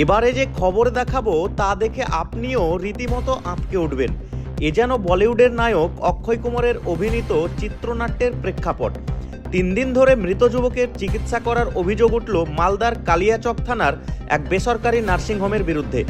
এবারে যে খবর দেখাবো, তা দেখে আপনিও রীতিমতো আঁতকে উঠবেন। এ যেন বলিউডের নায়ক অক্ষয় কুমারের অভিনীত চিত্রনাট্যের প্রেক্ষাপট। তিন দিন ধরে মৃত যুবকের চিকিৎসা করার অভিযোগ উঠল মালদার কালিয়াচক থানার এক বেসরকারি নার্সিংহোমের বিরুদ্ধে।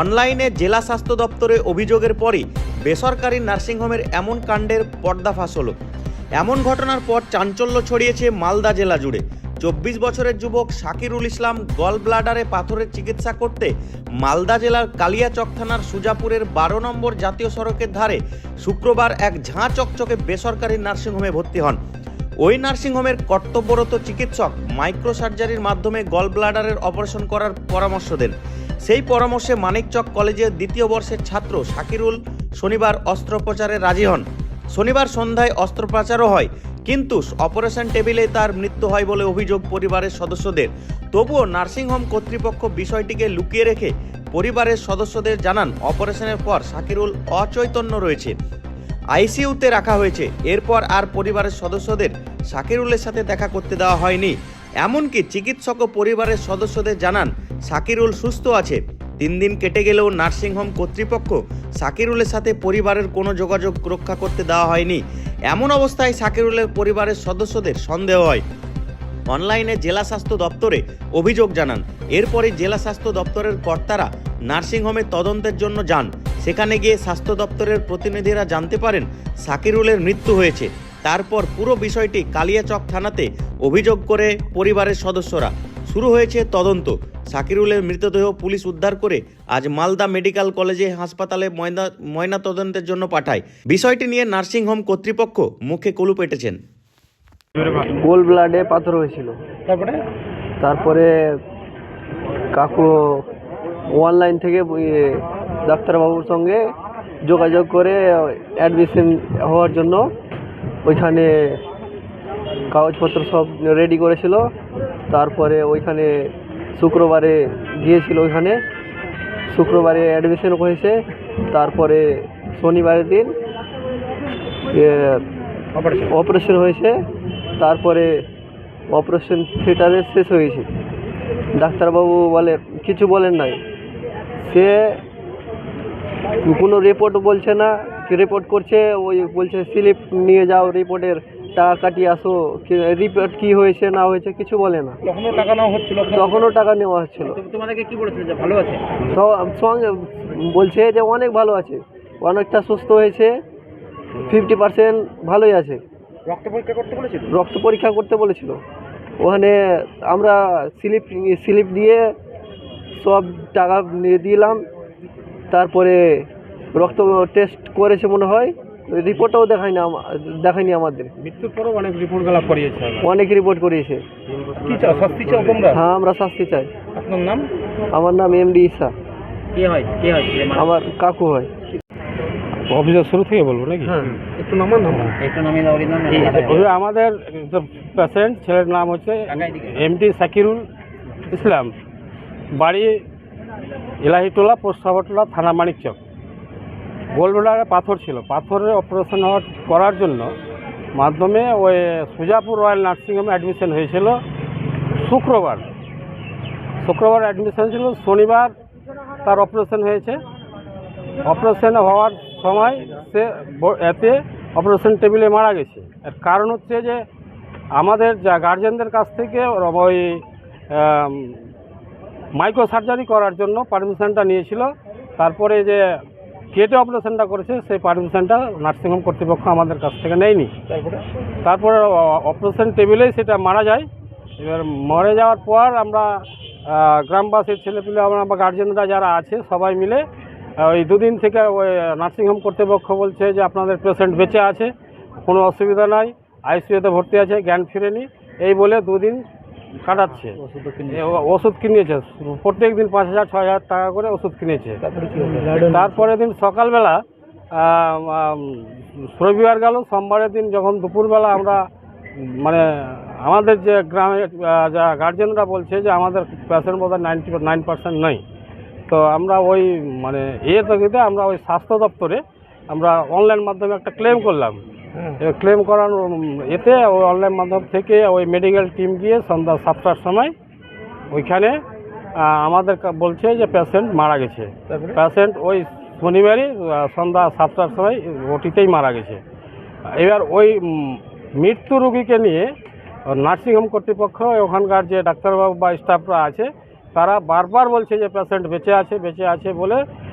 অনলাইনে জেলা স্বাস্থ্য দপ্তরে অভিযোগের পরই বেসরকারি নার্সিংহোমের এমন কাণ্ডের পর্দাফাঁস হলো। এমন ঘটনার পর চাঞ্চল্য ছড়িয়েছে মালদা জেলা জুড়ে। চব্বিশ বছরের যুবক শাকিরুল ইসলাম গল ব্লাডারে পাথরের চিকিৎসা করতে মালদা জেলার কালিয়াচক থানার সুজাপুরের বারো নম্বর জাতীয় সড়কের ধারে শুক্রবার এক ঝাঁ চকচকে বেসরকারি নার্সিংহোমে ভর্তি হন। ওই নার্সিংহোমের কর্তব্যরত চিকিৎসক মাইক্রো সার্জারির মাধ্যমে গল ব্লাডারের অপারেশন করার পরামর্শ দেন। সেই পরামর্শে মানিকচক কলেজের দ্বিতীয় বর্ষের ছাত্র শাকিরুল শনিবার অস্ত্রোপচারে রাজি হন। শনিবার সন্ধ্যায় অস্ত্রোপচারও হয়। কিন্তু অপারেশন টেবিলে তার মৃত্যু হয় বলে অভিযোগ পরিবারের সদস্যদের। তবুও নার্সিংহোম কর্তৃপক্ষ বিষয়টিকে লুকিয়ে রেখে পরিবারের সদস্যদের জানান, অপারেশনের পর শাকিরুল অচৈতন্য রয়েছে। আইসিইউতে রাখা হয়েছে। এরপর আর পরিবারের সদস্যদের সাকিরুলের সাথে দেখা করতে দেওয়া হয়নি। এমনকি চিকিৎসক ও পরিবারের সদস্যদের জানান, শাকিরুল সুস্থ আছে। তিন দিন কেটে গেলেও নার্সিংহোম কর্তৃপক্ষ সাকিরুলের সাথে পরিবারের কোনো যোগাযোগ রক্ষা করতে দেওয়া হয়নি। এমন অবস্থায় সাকিরুলের পরিবারের সদস্যদের সন্দেহ হয়। অনলাইনে জেলা স্বাস্থ্য দপ্তরে অভিযোগ জানান। এরপরে জেলা স্বাস্থ্য দপ্তরের কর্তারা নার্সিংহোমে তদন্তের জন্য যান। সেখানে গিয়ে স্বাস্থ্য দপ্তরের প্রতিনিধিরা জানতে পারেন, সাকিরুলের মৃত্যু হয়েছে। তারপর পুরো বিষয়টি কালিয়াচক থানাতে অভিযোগ করে পরিবারের সদস্যরা। শুরু হয়েছে তদন্ত। সাকিরুলের মৃতদেহ পুলিশ উদ্ধার করে আজ মালদা মেডিকেল কলেজে হাসপাতালে ময়না ময়না তদন্তের জন্য পাঠায়। বিষয়টি নিয়ে নার্সিংহোম কর্তৃপক্ষ মুখে কলু পেটেছেন। গোল ব্লাডে পাথর হয়েছিল। তারপরে? তারপরে কাকু অনলাইন থেকে ডাক্তারবাবুর সঙ্গে যোগাযোগ করে অ্যাডমিশন হওয়ার জন্য ওইখানে কাগজপত্র সব রেডি করেছিল। তারপরে ওইখানে শুক্রবারে গিয়েছিল ওইখানে শুক্রবারে অ্যাডমিশন হয়েছে। তারপরে শনিবারের দিন অপারেশন হয়েছে। তারপরে অপারেশন থিয়েটারে শেষ হয়েছে। ডাক্তারবাবু বলে কিছু বলেন নাই। সে কোনো রিপোর্ট বলছে না। কি রিপোর্ট করছে? ওই বলছে স্লিপ নিয়ে যাও রিপোর্টের টাকা কাটিয়ে আসো রিপোর্ট কী হয়েছে না হয়েছে কিছু বলে না। তখনও টাকা নেওয়া হচ্ছিল তখনও টাকা নেওয়া হচ্ছিল। তোমাদেরকে কি বলেছিল যে ভালো আছে? তো সঙ্গে বলছে যে অনেক ভালো আছে অনেকটা সুস্থ হয়েছে ফিফটি পার্সেন্ট ভালোই আছে। রক্ত পরীক্ষা করতে বলেছিল? রক্ত পরীক্ষা করতে বলেছিল। ওখানে আমরা স্লিপ স্লিপ দিয়ে সব টাকা নিয়ে দিলাম তারপরে রক্ত টেস্ট করেছে মনে হয়। রিপোর্টটাও দেখায়নি আমা- দেখায়নি আমাদের। মৃত্যুর পরেও অনেক রিপোর্ট গলা করিয়েছে অনেক রিপোর্ট করিয়েছে। কি চাও শাস্তি চাও তোমরা? হ্যাঁ আমরা শাস্তি চাই। আপনার নাম? আমার নাম এমডি ইসা কে হয়? কে হয়? আমার কাকু হয়। অভিযোগ শুরু থেকে বলব নাকি? হ্যাঁ একটু নামান একটু নামিয়ে দাও আমাদের পেশেন্ট ছেলের নাম হচ্ছে এমটি সাকিরুল ইসলাম। বাড়ি ইলাহিটোলা পোস্টাবটোলা থানা মানিকচক। গোলবেলারে পাথর ছিল। পাথরের অপারেশন করার জন্য মাধ্যমে ওই সুজাপুর রয়্যাল নার্সিংহোমে অ্যাডমিশন হয়েছিল শুক্রবার। শুক্রবার অ্যাডমিশন ছিল, শনিবার তার অপারেশন হয়েছে। অপারেশন হওয়ার সময় সে এতে অপারেশন টেবিলে মারা গেছে। এর কারণ হচ্ছে যে আমাদের যা গার্জেনদের কাছ থেকে ওই মাইক্রো সার্জারি করার জন্য পারমিশনটা নিয়েছিল। তারপরে যে কেটে অপারেশনটা করেছে সেই পারমিশনটা নার্সিংহোম কর্তৃপক্ষ আমাদের কাছ থেকে নেয়নি। তারপরে? তারপরে অপারেশন টেবিলেই সেটা মারা যায়। এবার মরে যাওয়ার পর আমরা গ্রামবাসীর ছেলেপিলে আমরা বা গার্জেনরা যারা আছে সবাই মিলে ওই দুদিন থেকে ওই নার্সিংহোম কর্তৃপক্ষ বলছে যে আপনাদের পেশেন্ট বেঁচে আছে কোনো অসুবিধা নাই আইসিইউতে ভর্তি আছে জ্ঞান ফিরেনি। এই বলে দুদিন কাটাচ্ছে। ও- ওষুধ কিনেছে। প্রত্যেক দিন পাঁচ হাজার ছ হাজার টাকা করে ওষুধ কিনেছে। তারপরে তারপরের দিন সকালবেলা রবিবার গেল সোমবারের দিন যখন দুপুরবেলা আমরা মানে আমাদের যে গ্রামে যা গার্জেনরা বলছে যে আমাদের পেশেন্ট বোধহয় নাইনটি নাইন পার্সেন্ট নয় তো আমরা ওই মানে এ তকিতে আমরা ওই স্বাস্থ্য দপ্তরে আমরা অনলাইন মাধ্যমে একটা ক্লেম করলাম। ক্লেম করার এতে ওই অনলাইন মাধ্যম থেকে ওই মেডিকেল টিম গিয়ে সন্ধ্যা সাতটার সময় ওইখানে আমাদের বলছে যে পেশেন্ট মারা গেছে। পেশেন্ট ওই শনিবারই সন্ধ্যা সাতটার সময় ওটিতেই মারা গেছে। এবার ওই মৃত্যু রুগীকে নিয়ে নার্সিংহোম কর্তৃপক্ষ ওখানকার যে ডাক্তারবাবু বা স্টাফরা আছে তারা বারবার বলছে যে পেশেন্ট বেঁচে আছে বেঁচে আছে বলে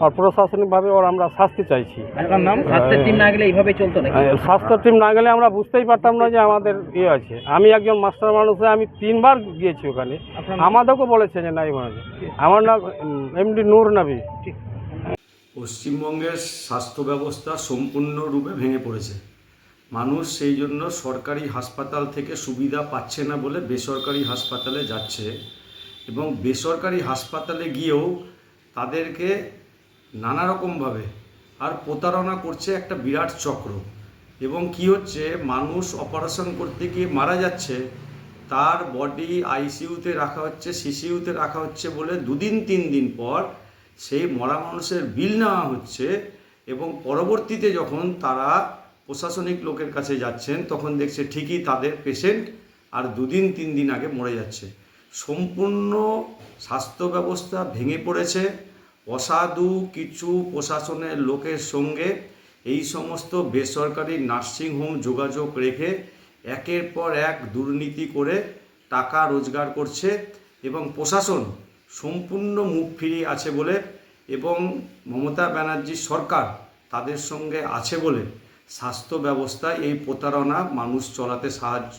আর প্রশাসনিকভাবে ওর আমরা শাস্তি চাইছি। নাম? স্বাস্থ্যের টিম না গেলে এইভাবে চলতো নাকি? আহ, স্বাস্থ্য টিম না গেলে আমরা বুঝতেই পারতাম না যে আমাদের ইয়ে আছে। আমি একজন মাস্টার মানুষ হয়ে আমি তিনবার গিয়েছি ওখানে। আপনার আমাদেরকেও বলেছে যে নাই মানে আমার নাম এমডি নূর নবী পশ্চিমবঙ্গের স্বাস্থ্য ব্যবস্থা সম্পূর্ণরূপে ভেঙে পড়েছে। মানুষ সেই জন্য সরকারি হাসপাতাল থেকে সুবিধা পাচ্ছে না বলে বেসরকারি হাসপাতালে যাচ্ছে এবং বেসরকারি হাসপাতালে গিয়েও তাদেরকে নানা রকমভাবে। আর প্রতারণা করছে একটা বিরাট চক্র। এবং কি হচ্ছে, মানুষ অপারেশন করতে গিয়ে মারা যাচ্ছে, তার বডি আইসিইউতে রাখা হচ্ছে সিসিইউতে রাখা হচ্ছে বলে দুদিন, তিন দিন পর সেই মরা মানুষের বিল নেওয়া হচ্ছে এবং পরবর্তীতে যখন তারা প্রশাসনিক লোকের কাছে যাচ্ছেন, তখন দেখছে ঠিকই তাদের পেশেন্ট আর দুদিন, তিন দিন আগে মরে যাচ্ছে। সম্পূর্ণ স্বাস্থ্য ব্যবস্থা ভেঙে পড়েছে। অসাধু কিছু প্রশাসনের লোকের সঙ্গে এই সমস্ত বেসরকারি নার্সিংহোম যোগাযোগ রেখে একের পর এক দুর্নীতি করে টাকা রোজগার করছে এবং প্রশাসন সম্পূর্ণ মুখ ফিরিয়ে আছে বলে এবং মমতা ব্যানার্জি সরকার তাদের সঙ্গে আছে বলে স্বাস্থ্য ব্যবস্থায় এই প্রতারণা মানুষ চলাতে সাহায্য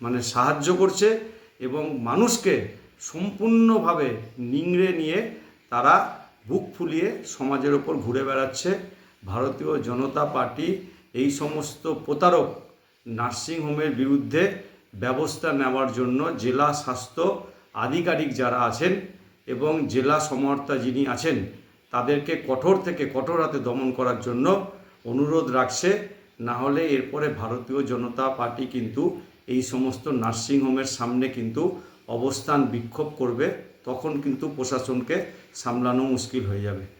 মানে সাহায্য করছে এবং মানুষকে সম্পূর্ণভাবে নিংড়ে নিয়ে তারা বুক ফুলিয়ে সমাজের ওপর ঘুরে বেড়াচ্ছে। ভারতীয় জনতা পার্টি এই সমস্ত প্রতারক নার্সিংহোমের বিরুদ্ধে ব্যবস্থা নেওয়ার জন্য জেলা স্বাস্থ্য আধিকারিক যারা আছেন এবং জেলা সমর্তা যিনি আছেন, তাদেরকে কঠোর থেকে কঠোর হাতে দমন করার জন্য অনুরোধ রাখছে। না হলে এরপরে ভারতীয় জনতা পার্টি কিন্তু এই সমস্ত নার্সিংহোমের সামনে কিন্তু অবস্থান বিক্ষোভ করবে। তখন কিন্তু প্রশাসনকে সামলানো মুশকিল হয়ে যাবে।